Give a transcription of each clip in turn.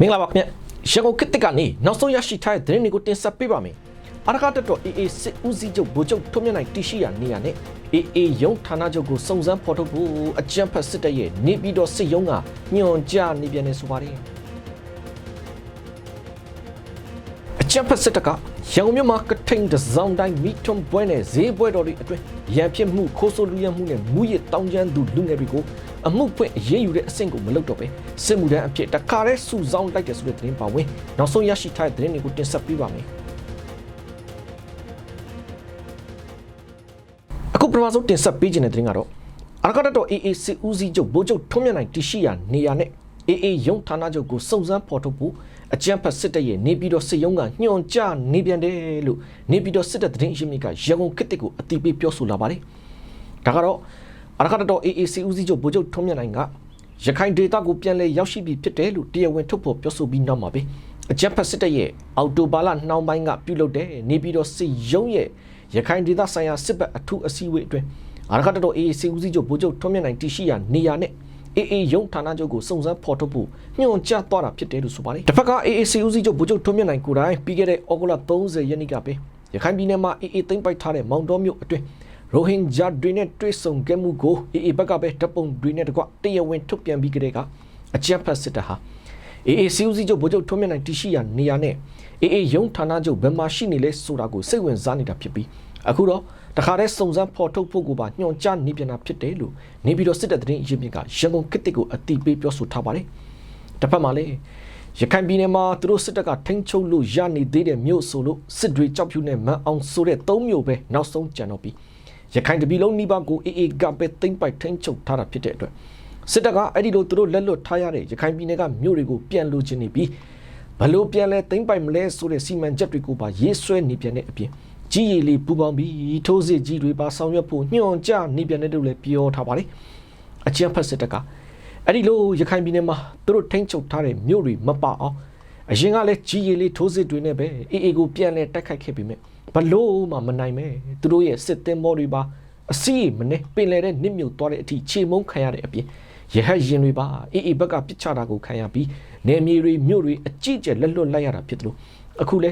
မင်္ဂလာပါခင်ဗျရန်ကုန်ခေတ်တစ်ကနေနောက်ဆုံးရရှိထားတဲ့သတင်းတွေကိုတင်ဆက်ပေးပါမယ်အရကတက်တော် AA စစ်ဦးစီးချုပ်ဗိုလ်ချုပ်ထွန်းမြတ်နိုင်တရှိရာနေရာနဲ့ AA ရုံးဌာနချုပ်ကိုစုံစမ်းဖော်ထုတ်ဖို့အကြံဖက်စစ်တပ်ရဲ့နေပြည်တော်စစ်ရုံးကညွှန်ကြားနေပြန်နေဆိုပါတယ်အကြံဖက်စစ်တပ်ကရန်ကုန်မြို့မှာကထိန်တစ်စောင်းတိုင်းမီထွန်ပွဲနဲ့ဈေးပွဲတော်တွေအတွင်းရန်ဖြစ်မှုခိုးဆိုးလူရမှုနဲ့မူရစ်တောင်းကျမ်းသူလူငယ်တွေကို အမှုဖွင့်အရေးယူတဲ့အဆင့်ကိုမလုပ်တော့ပဲစစ်မှုထမ်းအဖြစ်တခါတည်းစုဆောင်းလိုက်တဲ့ဆိုတဲ့သတင်းပါဝင်နောက်ဆုံးရရှိထားတဲ့သတင်းတွေကိုတင်ဆက်ပေးပါမယ်အခုပထမဆုံးတင်ဆက်ပေးခြင်းတဲ့သတင်းကတော့အရကတတော် AA စစ်ဦးစီးချုပ်ဗိုလ်ချုပ်ထွန်းမြတ်နိုင်တရှိရာနေရာနဲ့ AA ရုံးဌာနချုပ်ကိုစုံစမ်းဖော်ထုတ်ဖို့အကြံဖက်စစ်တပ်ရဲ့နေပြည်တော်စစ်ရုံးကညွှန်ကြားနေပြန်တယ်လို့နေပြည်တော်စစ်တပ်သတင်းရင်းမြစ်ကရန်ကုန်ခေတ်တစ်ကိုအတိပေးပြောဆိုလာပါတယ်။ဒါကတော့ အရကတတော် AAC ဦးစီးချုပ်ဗိုလ်ချုပ်ထွန်းမြတ်နိုင်ကရခိုင်ဒေသကိုပြန်လည်ရောက်ရှိပြီဖြစ်တယ်လို့တရားဝင်ထုတ်ဖော်ပြောဆိုပြီးနောက်မှာပဲအကြံဖက်စစ်တပ်ရဲ့အော်တိုဘာလနှောင်းပိုင်းကပြုလုပ်တဲ့နေပြည်တော်စစ်ရုံးရဲ့ရခိုင်ဒေသဆိုင်ရာစစ်ဘက်အထူးအစည်းအဝေးအတွင်းအရကတတော် AAC ဦးစီးချုပ်ဗိုလ်ချုပ်ထွန်းမြတ်နိုင်တရှိရာနေရာနဲ့ AA ရုံးဌာနချုပ်ကိုစုံစမ်းဖော်ထုတ်ဖို့ညွှန်ကြားသွားတာဖြစ်တယ်လို့ဆိုပါတယ်။တစ်ဖက်က AAC ဦးစီးချုပ်ဗိုလ်ချုပ်ထွန်းမြတ်နိုင်ကိုယ်တိုင်ပြီးခဲ့တဲ့ဩဂုတ်လ30ရက်နေ့ကပဲရခိုင်ပြည်နယ်မှာ AA သိမ်းပိုက်ထားတဲ့မောင်တော်မြို့အတွင်း ရိုဟင်ဂျာတွေနဲ့တွေ့ဆုံခဲ့မှုကို AA ဘက်ကပဲတပ်ပုံတွေနဲ့တကွတရားဝင်ထုတ်ပြန်ပြီးကြတဲ့ကအကြမ်းဖက်စစ်တပ်ဟာ AA စီဦးစီးချုပ်ဗိုလ်ချုပ်ထွန်းမြတ်နိုင်တရှိရာနေရာနဲ့ AA ရုံးဌာနချုပ်ဘယ်မှာရှိနေလဲဆိုတာကိုစိတ်ဝင်စားနေတာဖြစ်ပြီးအခုတော့တခါတည်းစုံစမ်းဖော်ထုတ်ဖို့ကိုပါညွှန်ကြားနေပြန်တာဖြစ်တယ်လို့နေပြည်တော်စစ်တပ်သတင်းရင်းမြစ်ကရန်ကုန်ခေတ်တစ်ကိုအတိပေးပြောဆိုထားပါတယ်။တစ်ဖက်မှာလည်းရခိုင်ပြည်နယ်မှာသူတို့စစ်တပ်ကထိန်းချုပ်လို့ရနေသေးတဲ့မြို့ဆိုလို့စစ်တွေကြောက်ဖြူနဲ့မန်အောင်ဆိုတဲ့သုံးမြို့ပဲနောက်ဆုံးကျန်တော့ပြီး ရခိုင်တပြည်လုံးနှိပါကို AA ကပဲသိမ့်ပိုက်ထိန်းချုပ်ထားတာဖြစ်တဲ့အတွက်စစ်တပ်ကအဲ့ဒီလိုသူတို့လက်လွတ်ထားရတဲ့ရခိုင်ပြည်နယ်ကမြို့တွေကိုပြန်လိုချင်နေပြီးဘလို့ပြန်လဲသိမ့်ပိုက်မလဲဆိုတဲ့စီမံချက်တွေကိုပါရေးဆွဲနေပြန်တဲ့အပြင်ကြီးရည်လေးပူပေါင်းပြီးထိုးစစ်ကြီးတွေပါဆောင်ရွက်ဖို့ညွှန်ကြားနေပြန်တဲ့လို့လည်းပြောထားပါတယ်အကြံဖက်စစ်တပ်ကအဲ့ဒီလိုရခိုင်ပြည်နယ်မှာသူတို့ထိန်းချုပ်ထားတဲ့မြို့တွေမပအောင်အရင်ကလည်းကြီးရည်လေးထိုးစစ်တွေနဲ့ပဲအေးအေးကိုပြန်လဲတိုက်ခိုက်ခဲ့ပြီးမြဲ ဘလို့မှမနိုင်မဲသူတို့ရဲ့စစ်သင်္ဘောတွေပါအစီးမနဲ့ပင်လယ်တဲ့နစ်မြုပ်သွားတဲ့အထိခြေမုံခံရတဲ့အပြင်ရဟတ်ရင်တွေပါအေးအေးဘက်ကပစ်ချတာကိုခံရပြီးနေမြေတွေမြို့တွေအကြည့်ကျက်လက်လွတ်လိုက်ရတာဖြစ်တယ်လို့အခုလဲ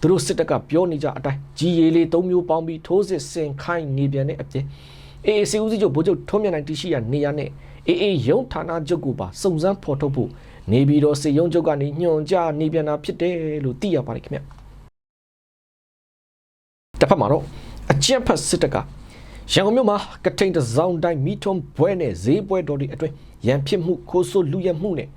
သူတို့စစ်တပ်ကပြောနေကြအတိုင်းကြီးရည်လေးသုံးမျိုးပေါင်းပြီးထိုးစစ်ဆင်ခိုင်းနေပြန်တဲ့အပြင်အေးအေးစီဦးစီးချုပ်ဗိုလ်ချုပ်ထုံးမြတ်နိုင်တရှိရနေရနဲ့အေးအေးရုံးဌာနချုပ်ကိုပါစုံစမ်းဖော်ထုတ်ဖို့နေပြည်တော်စေယုံချုပ်ကနေညွှန်ကြားနေပြန်တာဖြစ်တယ်လို့သိရပါတယ်ခင်ဗျ တစ်ဖက်မှာတော့အကြံဖက်စစ်တပ်ကရန်ကုန်မြို့မှာကထိန်တစောင်းတိုင်းမီထွန်ဘွဲနဲ့ဈေးပွဲတော်တွေအတွင်းရန်ဖြစ်မှုခိုးဆိုးလူရဲမှုနဲ့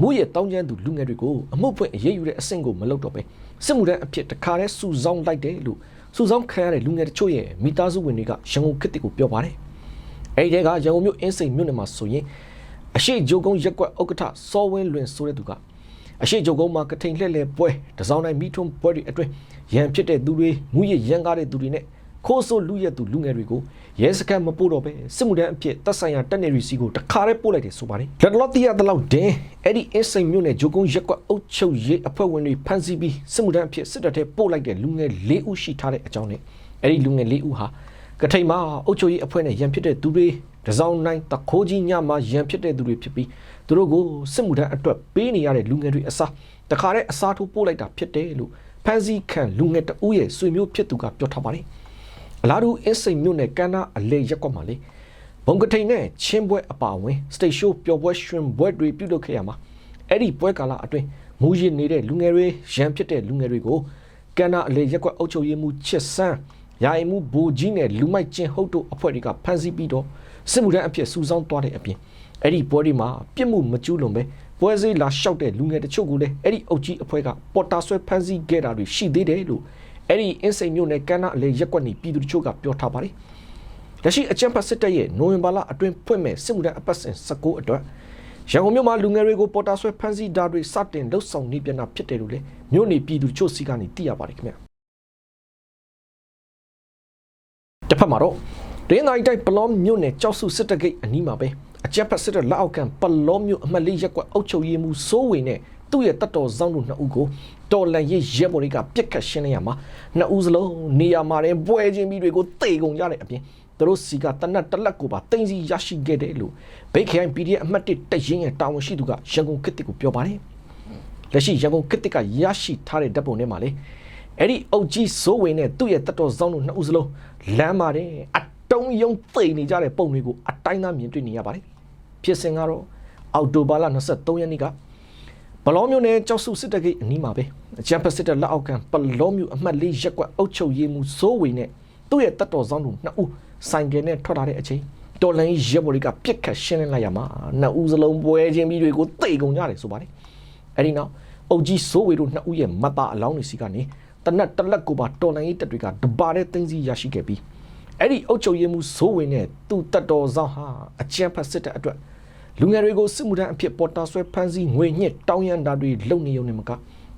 မှုရဲ့တောင်းကျမ်းသူလူငယ်တွေကိုအမှုဖွင့်အရေးယူတဲ့အဆင့်ကိုမလုပ်တော့ပဲစစ်မှုထမ်းအဖြစ်တခါတည်းစုဆောင်းလိုက်တယ်လို့စုဆောင်းခံရတဲ့လူငယ်တချို့ရဲ့မိသားစုဝင်တွေကရန်ကုန်ခေတ်တစ်ကိုပြောပါတယ်။အဲဒီတဲကရန်ကုန်မြို့အင်းစိန်မြို့နယ်မှာဆိုရင်အရှိဂျိုကုန်းရက်ကွက်ဥက္ကဋ္ဌစောဝင်းလွင်ဆိုတဲ့သူက အရှိဂျိုကုန်းမှာကထိန်လှည့်လှည့်ပွဲတစောင်းတိုင်းမီထွန်းပွဲတွေအတွင်းရန်ဖြစ်တဲ့သူတွေမူရရန်ကားတဲ့သူတွေနဲ့ခိုးဆိုးလူရက်သူလူငယ်တွေကိုရဲစခန်းမပို့တော့ပဲစစ်မှုထမ်းအဖြစ်တပ်ဆိုင်ရာတပ်နေရီစီကိုတခါတည်းပို့လိုက်တယ်ဆိုပါတယ်လက်လော့တီးရတဲ့လောက်ဒင်းအဲ့ဒီအင်းစိန်မြို့နယ်ဂျိုကုန်းရက်ကွက်အုပ်ချုပ်ရေးအဖွဲ့ဝင်တွေဖမ်းဆီးပြီးစစ်မှုထမ်းအဖြစ်စစ်တပ်ထဲပို့လိုက်တဲ့လူငယ်၄ဦးရှိထားတဲ့အကြောင်းနဲ့အဲ့ဒီလူငယ်၄ဦးဟာ ကထိန်မှာအုပ်ချုပ်ရေးအဖွဲ့နဲ့ရန်ဖြစ်တဲ့သူတွေတစောင်းတိုင်းတခိုးကြီးညမှာရန်ဖြစ်တဲ့သူတွေဖြစ်ပြီးသူတို့ကိုစစ်မှုထမ်းအတွက်ပေးနေရတဲ့လူငယ်တွေအစားတခါတည်းအစားထိုးပို့လိုက်တာဖြစ်တယ်လို့ဖမ်းဆီးခံလူငယ်တဦးရဲ့ဆွေမျိုးဖြစ်သူကပြောထားပါတယ်အလားတူအင်းစိန်မြို့နယ်ကမ်းနားအလေရက်ကွက်မှာလေဘုံကထိန်နဲ့ချင်းပွဲအပါအဝင်စတိတ်ရှိုးပျော်ပွဲရွှင်ပွဲတွေပြုလုပ်ခဲ့ရမှာအဲ့ဒီပွဲကာလအတွင်းမူရည်နေတဲ့လူငယ်တွေရန်ဖြစ်တဲ့လူငယ်တွေကိုကမ်းနားအလေရက်ကွက်အုပ်ချုပ်ရေးမှူးချစ်ဆန်း ယာယီမှုဘူကြီးနဲ့လူမိုက်ချင်းဟုတ်တို့အဖွဲ့တွေကဖမ်းဆီးပြီးတော့စစ်မှုထမ်းအဖြစ်စူဆောင်းသွားတဲ့အပြင်အဲ့ဒီပွဲဒီမှာပြစ်မှုမကျူးလွန်ပဲပွဲစည်းလာလျှောက်တဲ့လူငယ်တချို့ကိုလည်းအဲ့ဒီအုပ်ကြီးအဖွဲ့ကပေါ်တာဆွဲဖမ်းဆီးခဲ့တာတွေရှိသေးတယ်လို့အဲ့ဒီအင်းစိန်မြို့နယ်ကမ်းနားအလေရက်ကွက်နေပြည်သူတချို့ကပြောထားပါတယ်လက်ရှိအကြံဖတ်စစ်တပ်ရဲ့နိုဝင်ဘာလအတွင်းဖွင့်မဲ့စစ်မှုထမ်းအပတ်စဉ်19အတွက်ရန်ကုန်မြို့မှာလူငယ်တွေကိုပေါ်တာဆွဲဖမ်းဆီးတာတွေစတင်လှုပ်ဆောင်နေပြန်တာဖြစ်တယ်လို့လည်းမြို့နေပြည်သူတချို့စီကနေသိရပါတယ်ခင်ဗျာ တစ်ဖက်မှာတော့ဒင်းနိုင်တိုက်ပလောမြို့နယ်ကြောက်စုစစ်တဂိတ်အနီးမှာပဲအကြက်ဖက်စစ်တပ်လက်အောက်ခံပလောမြို့အမှတ်လေးရက်ကွက်အုပ်ချုပ်ရေးမှူးစိုးဝေနဲ့သူ့ရဲ့တပ်တော်စောင်းတို့နှစ်ဦးကိုတော်လန်ရေးရဲဘော်တွေကပြစ်ခတ်ရှင်းနေရမှာနှစ်ဦးစလုံးနေရာမှာတင်ပွဲချင်းပြီးတွေကိုတေကုန်ကြတဲ့အပြင်သူတို့စီကတနတ်တလက်ကိုပါတင်စီရရှိခဲ့တယ်လို့ဘိတ်ခိုင် PDF အမှတ်1တရင်ရဲ့တာဝန်ရှိသူကရန်ကုန်ခေတ်တစ်ကိုပြောပါတယ်လက်ရှိရန်ကုန်ခေတ်တစ်ကရရှိထားတဲ့ဓာတ်ပုံထဲမှာလေ အဲ့ဒီအုတ်ကြီးစိုးဝင်နဲ့သူ့ရဲ့တတော်ဆောင်တို့နှစ်ဦးစလုံးလမ်းပါတယ်အတုံးယုံသိနေကြတဲ့ပုံတွေကိုအတိုင်းသားမြင်တွေ့နေရပါတယ်ဖြစ်စဉ်ကတော့အောက်တိုဘာလ23ရက်နေ့ကဘလောမျိုးနဲ့ကြောက်စုစစ်တကိတ်အနီးမှာပဲအချမ်းဖက်စစ်တပ်လက်အောက်ခံပလောမျိုးအမှတ်လေးရက်ကွက်အုတ်ချုပ်ရေးမှုစိုးဝင်နဲ့သူ့ရဲ့တတော်ဆောင်တို့နှစ်ဦးဆိုင်ကယ်နဲ့ထွက်လာတဲ့အချိန်တော်လိုင်းရက်ဘော်တွေကပြစ်ခတ်ရှင်းလင်းလိုက်ရမှာနှစ်ဦးစလုံးပွဲချင်းပြီးတွေကိုတိတ်ကုန်ကြတယ်ဆိုပါတယ်အဲ့ဒီနောက်အုတ်ကြီးစိုးဝေတို့နှစ်ဦးရဲ့မတ်သားအလောင်းတွေစီကနေ တနက်တလက်ကိုပါတော်လိုင်းတက်တွေကတပါတဲ့တင်းစီရရှိခဲ့ပြီးအဲ့ဒီအုတ်ချုပ်ရည်မှုစိုးဝင်နဲ့သူ့တတော်ဆောင်ဟာအကျန်းဖက်စစ်တဲ့အတွက်လူငယ်တွေကိုစစ်မှုထမ်းအဖြစ်ပေါ်တာဆွဲဖမ်းဆီးငွေညစ်တောင်းရန်တာတွေလုပ်နေုံနဲ့မက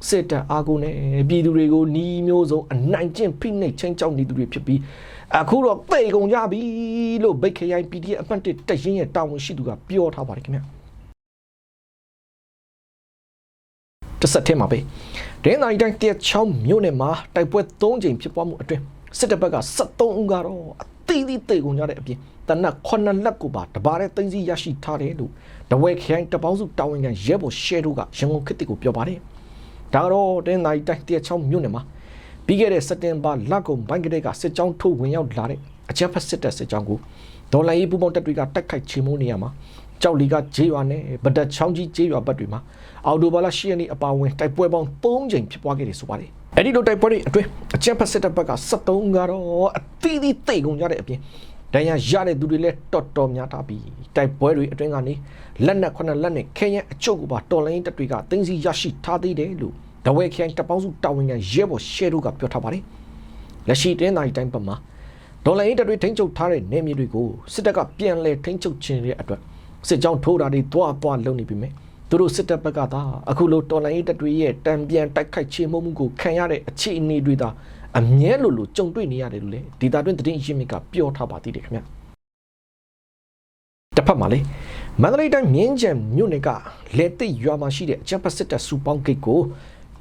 စစ်တပ်အားကိုနဲ့ပြည်သူတွေကိုနှီးမျိုးစုံအနိုင်ကျင့်ဖိနှိပ်ချင်းချောက်နေသူတွေဖြစ်ပြီးအခုတော့သိကုန်ကြပြီလို့ဗိတ်ခရိုင် PDF အမှတ်1တရင်ရဲ့တာဝန်ရှိသူကပြောထားပါတယ်ခင်ဗျာ ဆက်ထဲမှာပဲဒင်းနိုင်တိုင်းတက်ချောင်းမြို့နယ်မှာတိုက်ပွဲ3ကြိမ်ဖြစ်ပွားမှုအတွင်းစစ်တပ်ဘက်က73ဦးကတော့အသီးသီးသိကုန်ကြတဲ့အပြင်တနက်9လက်ကိုပါတပါးတဲ့သိန်းစီရရှိထားတယ်လို့တဝဲခရိုင်တပေါင်းစုတာဝန်ခံရဲဘော်ရှဲတို့ကရန်ကုန်ခေတ်တစ်ကိုပြောပါတယ်ဒါတော့ဒင်းနိုင်တိုင်းတက်ချောင်းမြို့နယ်မှာပြီးခဲ့တဲ့စက်တင်ဘာလကုန်ဘိုင်းကလေးကစစ်ကြောင်းထုတ်ဝင်ရောက်လာတဲ့အကြမ်းဖက်စစ်တပ်စစ်ကြောင်းကိုဒေါ်လာရေးပူပေါင်းတပ်တွေကတိုက်ခိုက်ချေမှုန်းနေရမှာ ကြောက်လီကဂျေးရွာနဲ့ဗဒတ်ချောင်းကြီးဂျေးရွာဘက်တွေမှာအော်တိုဘာလ10ရက်နေ့အပါအဝင်တိုက်ပွဲပေါင်း3ကြိမ်ဖြစ်ပွားခဲ့တယ်ဆိုပါတယ်အဲ့ဒီလိုတိုက်ပွဲတွေအတွင်းအကြမ်းဖက်စစ်တပ်ဘက်က73ကတော့အသီးသီးတိတ်ကုန်ကြတဲ့အပြင်ဒဏ်ရာရတဲ့သူတွေလည်းတော်တော်များထားပြီးတိုက်ပွဲတွေအတွင်းကနေလက်နက်ခုနှစ်လက်နဲ့ခဲယမ်းအချုပ်ကိုပါတော်လိုင်းတပ်တွေကတင်းစီရရှိထားသေးတယ်လို့ဒဝဲခိုင်တပေါင်းစုတာဝန်ခံရဲဘော်ရှဲတို့ကပြောထားပါတယ်လက်ရှိတင်းတိုင်းတိုင်းပတ်မှာဒေါ်လာအင်းတပ်တွေထိန်းချုပ်ထားတဲ့နေမြေတွေကိုစစ်တပ်ကပြန်လည်ထိန်းချုပ်ခြင်းရဲ့အတွက် စစ်ကြောင်းထိုးတာတွေတွားတွားလုပ်နေပြီမဲ့သူတို့စစ်တပ်ဘက်ကသာအခုလိုတော်လိုင်းတပ်တွေရဲ့တံပြန်တိုက်ခိုက်ချေမှုမှုကိုခံရတဲ့အခြေအနေတွေသာအမြဲလိုလိုကြုံတွေ့နေရတယ်လို့လေဒေတာတွင်သတင်းရင်းမြစ်ကပြောထားပါသေးတယ်ခင်ဗျတစ်ဖက်မှာလေမန္တလေးတိုင်းမြင်းကြံမြို့နယ်ကလေတိတ်ရွာမှာရှိတဲ့အချမ်းဖက်စစ်တပ်စူပေါင်းဂိတ်ကို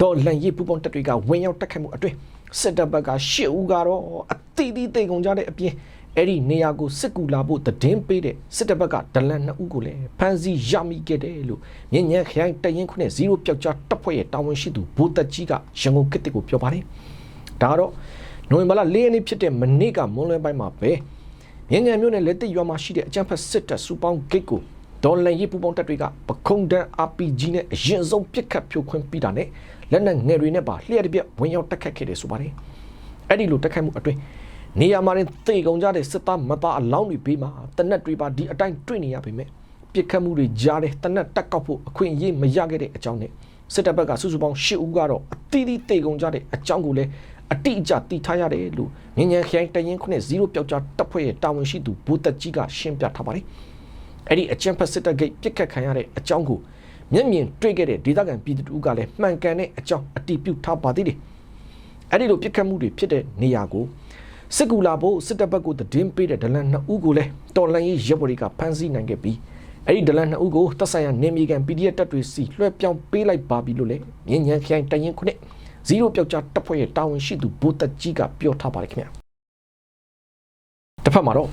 ဒေါ်လန်ရေးပူပေါင်းတပ်တွေကဝင်ရောက်တက်ခတ်မှုအတွင်းစစ်တပ်ဘက်ကရှစ်ဦးကတော့အတိအသီးတိတ်ကုန်ကြတဲ့အပြင် အဲ့ဒီနေရာကိုစစ်ကူလာဖို့တည်င်းပေးတဲ့စစ်တပ်ဘက်ကဒလန်နှစ်ဦးကိုလည်းဖမ်းဆီးရမိခဲ့တယ်လို့မြင်းညံခရိုင်တရင်ခုနဲ့0ပျောက်ကြားတပ်ဖွဲ့ရဲ့တာဝန်ရှိသူဘိုးသက်ကြီးကရန်ကုန်ခေတ်ကိုပြောပါတယ်ဒါကတော့နိုဝင်ဘာလ၄ရက်နေ့ဖြစ်တဲ့မနေ့ကမွန်းလွဲပိုင်းမှာပဲမြင်းညံမြို့နယ်လက်တစ်ရွာမှာရှိတဲ့အကြမ်းဖက်စစ်တပ်စူပေါင်းဂိတ်ကိုဒေါ်လန်ရေးပူပေါင်းတပ်တွေကပခုံးတန်း RPG နဲ့အရင်ဆုံးပစ်ခတ်ဖြိုခွင်းပြီးတာနဲ့လက်နက်ငယ်တွေနဲ့ပါလျှက်တစ်ပြက်ဝင်ရောက်တက်ခတ်ခဲ့တယ်ဆိုပါတယ်အဲ့ဒီလိုတက်ခတ်မှုအတွင်း နေရာမှာသေကုန်ကြတဲ့စစ်သားမသားအလောင်းတွေဘေးမှာတနက်တွေပါဒီအတိုင်းတွေ့နေရပေမဲ့ပြစ်ခတ်မှုတွေကြားတဲ့တနက်တက်ကောက်ဖို့အခွင့်အရေးမရခဲ့တဲ့အကြောင်းနဲ့စစ်တပ်ဘက်ကစုစုပေါင်း၈ဦးကတော့အတီးတီးတေကုန်ကြတဲ့အကြောင်းကိုလည်းအတိအကျတည်ထားရတယ်လို့ငញ្ញံခိုင်တရင်ခုနဲ့0ပျောက်ကြားတပ်ဖွဲ့ရဲ့တာဝန်ရှိသူဘူတက်ကြီးကရှင်းပြထားပါတယ်။အဲ့ဒီအချမ်းဖက်စစ်တပ်ဂိတ်ပြစ်ခတ်ခံရတဲ့အကြောင်းကိုမျက်မြင်တွေ့ခဲ့တဲ့ဒေသခံပြည်သူကလည်းမှန်ကန်တဲ့အကြောင်းအတိပြုထားပါသေးတယ်။အဲ့ဒီလိုပြစ်ခတ်မှုတွေဖြစ်တဲ့နေရာကို စစ်ကူလာဖို့စစ်တပ်ဘက်ကိုတည်င်းပေးတဲ့ဒလန်နှစ်ဦးကိုလည်းတော်လန်ရေးရပ်ဘော်တွေကဖမ်းဆီးနိုင်ခဲ့ပြီးအဲ့ဒီဒလန်နှစ်ဦးကိုတပ်ဆိုင်ရာနေမြေကန် PDF တပ်တွေစီလွှဲပြောင်းပေးလိုက်ပါပြီလို့လည်းမြင်းညံခိုင်တရင်ခုနှစ်ဇီရိုပျောက်ကြားတပ်ဖွဲ့ရဲ့တာဝန်ရှိသူဘိုးတက်ကြီးကပြောထားပါတယ်ခင်ဗျာတစ်ဖက်မှာတော့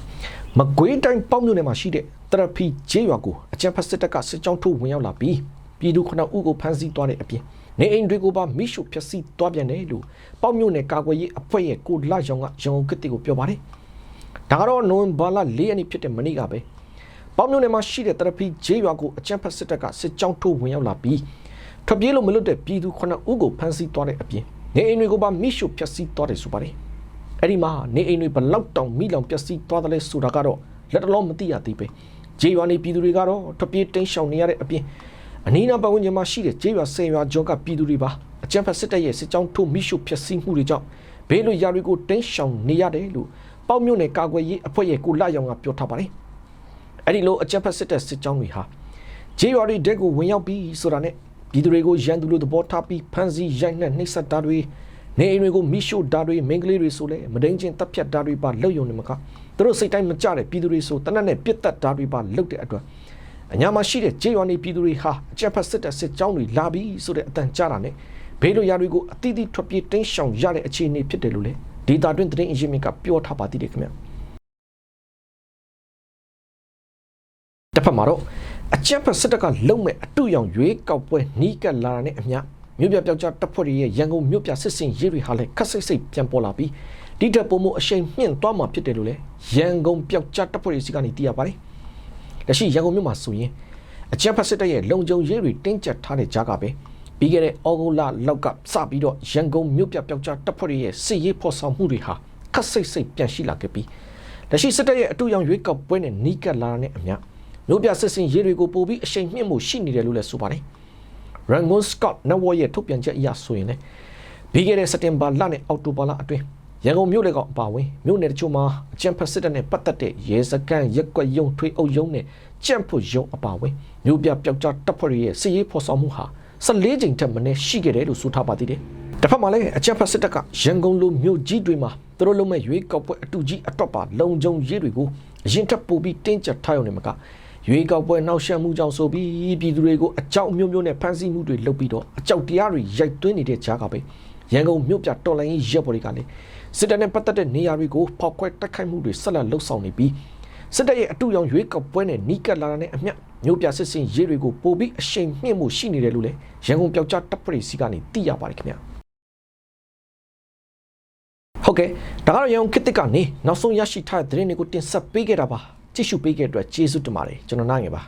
မကွေးတိုင်းပေါ့မြို့နယ်မှာရှိတဲ့တရဖီဂျေးရွာကိုအကြံဖက်စစ်တပ်ကစစ်ကြောင်းထိုးဝင်ရောက်လာပြီးပြည်သူခုနှစ်ဦးကိုဖမ်းဆီးသွားတဲ့အပြင် နေအိမ်တွေကိုပါမိရှုဖျက်ဆီးသွားပြန်တယ်လို့ပေါ့မြို့နယ်ကာကွယ်ရေးအဖွဲ့ရဲ့ကိုလာရောင်ကရန်ကုန်ကတိကိုပြောပါတယ်ဒါကတော့နိုဝင်ဘာလ၄ရက်နေ့ဖြစ်တဲ့မနေ့ကပဲပေါ့မြို့နယ်မှာရှိတဲ့တရဖီဂျေးရွာကိုအကြံဖက်စစ်တပ်ကစစ်ကြောင်းထိုးဝင်ရောက်လာပြီးထွက်ပြေးလို့မလွတ်တဲ့ပြည်သူခုနှစ်ဦးကိုဖမ်းဆီးသွားတဲ့အပြင်နေအိမ်တွေကိုပါမိရှုဖျက်ဆီးသွားတယ်ဆိုပါတယ်အဲ့ဒီမှာနေအိမ်တွေဘလောက်တောင်မိလောင်ပျက်စီးသွားတယ်လဲဆိုတာကတော့လက်တလုံးမသိရသေးပဲဂျေးရွာနေပြည်သူတွေကတော့ထွက်ပြေးတိမ်းရှောင်နေရတဲ့အပြင် အနီးနားပတ်ဝန်းကျင်မှာရှိတဲ့ကျေးရွာဆယ်ရွာကျော်ကပြည်သူတွေပါအကြမ်းဖက်စစ်တပ်ရဲ့စစ်ကြောင်းထိုးမိရှုဖျက်ဆီးမှုတွေကြောင့်ဘေးလွတ်ရာတွေကိုတင်းရှောင်နေရတယ်လို့ပေါ့မြို့နယ်ကာကွယ်ရေးအဖွဲ့ရဲ့ကိုလာရောင်ကပြောထားပါတယ်အဲ့ဒီလိုအကြမ်းဖက်စစ်တပ်စစ်ကြောင်းတွေဟာကျေးရွာတွေတက်ကိုဝင်ရောက်ပြီးဆိုတာနဲ့ပြည်သူတွေကိုရန်သူလို့သဘောထားပြီးဖမ်းဆီးရိုက်နှက်နှိပ်စက်တာတွေနေအိမ်တွေကိုမိရှို့တာတွေမင်းကလေးတွေဆိုလဲမဒိန်ချင်းတပ်ဖြတ်တာတွေပါလုပ်ယုံနေမှာကသူတို့စိတ်တိုင်းမကြတဲ့ပြည်သူတွေဆိုတနက်နဲ့ပြစ်တက်တာတွေပါလုပ်တဲ့အတွက် အညာမှာရှိတဲ့ကျေးရွာနေပြည်သူတွေဟာအကြက်ဖက်စစ်တပ်စစ်ကြောင်းတွေလာပြီးဆိုတဲ့အတန်ကြားတာနဲ့ဘေးလိုရာတွေကိုအတိအသီးထွက်ပြေးတင်းရှောင်ရတဲ့အခြေအနေဖြစ်တယ်လို့လေဒေတာတွင်သတင်းအရင်းမြစ်ကပြောထားပါသေးတယ်ခင်ဗျတစ်ဖက်မှာတော့အကြက်ဖက်စစ်တပ်ကလုံမဲ့အတူရောင်ရွေးကောက်ပွဲနီးကပ်လာတာနဲ့အမျှမြို့ပြပျောက်ကြားတပ်ဖွဲ့တွေရဲ့ရန်ကုန်မြို့ပြစစ်စင်ရေးတွေဟာလည်းခက်စိတ်စိတ်ပြန်ပေါ်လာပြီးဒီတက်ပုံမှုအရှိန်မြင့်သွားမှာဖြစ်တယ်လို့လည်းရန်ကုန်ပျောက်ကြားတပ်ဖွဲ့တွေစီကနေသိရပါတယ်။ လက်ရှိရန်ကုန်မြို့မှာဆိုရင်အကြက်ဖက်စစ်တပ်ရဲ့လုံခြုံရေးတွေတင်းကျပ်ထားတဲ့ကြားကပဲပြီးခဲ့တဲ့ဩဂုတ်လလောက်ကစပြီးတော့ရန်ကုန်မြို့ပြပျောက်ကြားတပ်ဖွဲ့တွေရဲ့စစ်ရေးဖော်ဆောင်မှုတွေဟာခက်စိတ်စိတ်ပြန်ရှိလာခဲ့ပြီးလက်ရှိစစ်တပ်ရဲ့အတူရောင်ရွေးကောက်ပွဲနဲ့နီးကပ်လာတဲ့အမျှမြို့ပြစစ်စင်ရေးတွေကိုပို့ပြီးအရှိန်မြင့်မှုရှိနေတယ်လို့လည်းဆိုပါတယ်။ Rangoon Scott Network ရဲ့ထုတ်ပြန်ချက်အရဆိုရင်လည်းပြီးခဲ့တဲ့စက်တင်ဘာလနဲ့အောက်တိုဘာလအတွင်း ရန်ကုန်မြို့လေကောင်အပါအဝင်မြို့နယ်တချို့မှာအကြံဖက်စစ်တပ်နဲ့ပတ်သက်တဲ့ရဲစခန်းရက်ကွက်ယုံထွေးအုပ်ယုံနဲ့ကြံ့ဖို့ယုံအပါအဝင်မြို့ပြပျောက်ကြားတပ်ဖွဲ့တွေရဲ့စစ်ရေးဖော်ဆောင်မှုဟာ14ကြိမ်ထက်မနည်းရှိခဲ့တယ်လို့ဆိုထားပါသေးတယ်။တစ်ဖက်မှာလည်းအကြံဖက်စစ်တပ်ကရန်ကုန်လိုမြို့ကြီးတွေမှာသူတို့လုံးမဲ့ရွေးကောက်ပွဲအတူကြီးအတော့ပါလုံခြုံရေးတွေကိုအရင်ထပ်ပို့ပြီးတင်းကျပ်ထားရုံနဲ့မကရွေးကောက်ပွဲနှောက်ယှက်မှုကြောင့်ဆိုပြီးပြည်သူတွေကိုအကြောက်အမျိုးမျိုးနဲ့ဖမ်းဆီးမှုတွေလုပ်ပြီးတော့အကြောက်တရားတွေရိုက်သွင်းနေတဲ့ကြားကပဲရန်ကုန်မြို့ပြတော်လိုင်းရေးရပ်ပေါ်တွေကလည်း စစ်တပ်နဲ့ပတ်သက်တဲ့နေရာတွေကိုဖောက်ခွဲတိုက်ခိုက်မှုတွေဆက်လက်လှုပ်ဆောင်နေပြီးစစ်တပ်ရဲ့အတူရောင်ရွေးကောက်ပွဲနဲ့နီးကပ်လာတဲ့အမျှမြို့ပြစစ်စင်ရေးတွေကိုပို့ပြီးအရှိန်မြင့်မှုရှိနေတယ်လို့လည်းရန်ကုန်ပျောက်ကြားတပ်ဖွဲ့စီကနေသိရပါတယ်ခင်ဗျာဟုတ်ကဲ့ဒါကတော့ရန်ကုန်ခေတ်သစ်ကနေနောက်ဆုံးရရှိထားတဲ့သတင်းတွေကိုတင်ဆက်ပေးခဲ့တာပါကြည့်ရှုပေးခဲ့တဲ့အတွက်ကျေးဇူးတင်ပါတယ်ကျွန်တော်နိုင်ငယ်ပါ